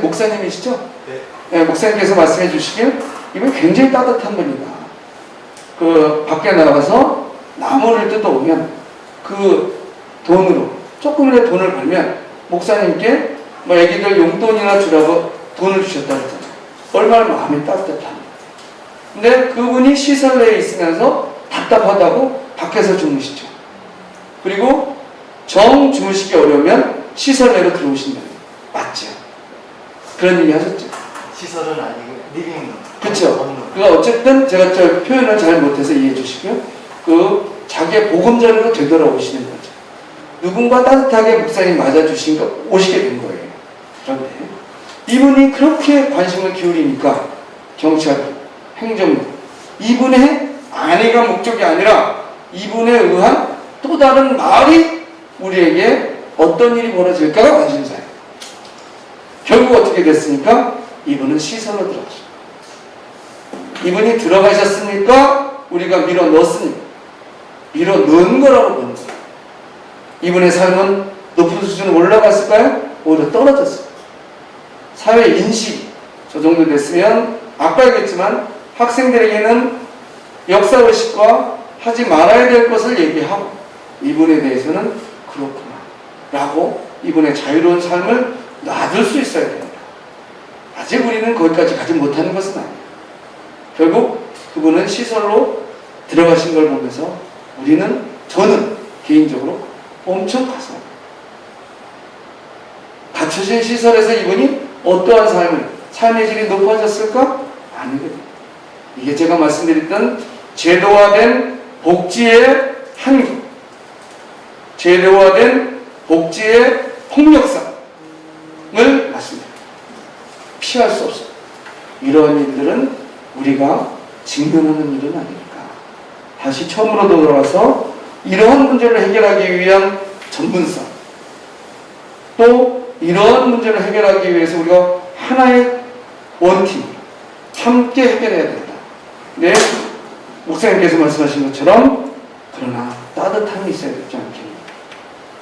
목사, 목사님이시죠? 네. 네, 목사님께서 말씀해 주시길 이분 굉장히 따뜻한 분이다. 그 밖에 나가서 나무를 뜯어오면 그 돈으로 조금이라도 돈을 벌면 목사님께 뭐 애기들 용돈이나 주라고 돈을 주셨다 그랬잖아요. 얼마나 마음이 따뜻합니다. 근데 그분이 시설 내에 있으면서 답답하다고 밖에서 주무시죠. 그리고 정 주무시기 어려우면 시설 내로 들어오신다. 맞죠? 그런 얘기 하셨죠. 시설은 아니고 리빙룸. 원룸. 그러니까 어쨌든 제가 저 표현을 잘 못해서 이해해 주시고요. 그 자기의 보금자리로 되돌아오시는 거죠. 누군가 따뜻하게 목사님 맞아주시니까 오시게 된 거예요. 그런데 이분이 그렇게 관심을 기울이니까 경찰, 행정부 이분의 아내가 목적이 아니라 이분에 의한 또 다른 말이 우리에게 어떤 일이 벌어질까가 관심사예요. 결국 어떻게 됐습니까? 이분은 시설로 들어가셨어요. 이분이 들어가셨으니까 우리가 밀어 넣었으니까 밀어 넣은 거라고 보는. 이분의 삶은 높은 수준으로 올라갔을까요? 오히려 떨어졌어요. 사회 인식 저 정도 됐으면 아까 얘기했지만 학생들에게는 역사 의식과 하지 말아야 될 것을 얘기하고 이분에 대해서는 그렇구나 라고 이분의 자유로운 삶을 놔둘 수 있어야 됩니다. 아직 우리는 거기까지 가지 못하는 것은 아니에요. 결국 그분은 시설로 들어가신 걸 보면서 우리는 저는 개인적으로 엄청 가서 갖춰진 시설에서 이분이 어떠한 삶을 삶의 질이 높아졌을까? 아니거든요. 이게 제가 말씀드렸던 제도화된 복지의 한계, 제도화된 복지의 폭력성 피할 수 없어요. 이러한 일들은 우리가 직면하는 일은 아닐까. 다시 처음으로 돌아와서 이러한 문제를 해결하기 위한 전문성, 또 이러한 문제를 해결하기 위해서 우리가 하나의 원팀, 함께 해결해야 된다. 네, 목사님께서 말씀하신 것처럼 그러나 따뜻함이 있어야 되지 않겠습니까?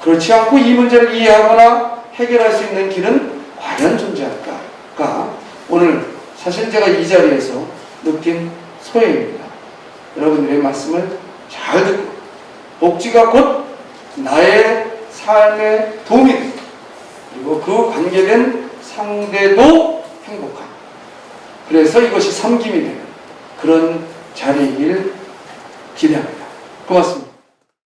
그렇지 않고 이 문제를 이해하거나 해결할 수 있는 길은 과연 존재할까? 가 오늘 사실 제가 이 자리에서 느낀 소회입니다. 여러분들의 말씀을 잘 듣고 복지가 곧 나의 삶에 도움이 그리고 그 관계된 상대도 행복한 그래서 이것이 섬김이 되는 그런 자리이길 기대합니다. 고맙습니다.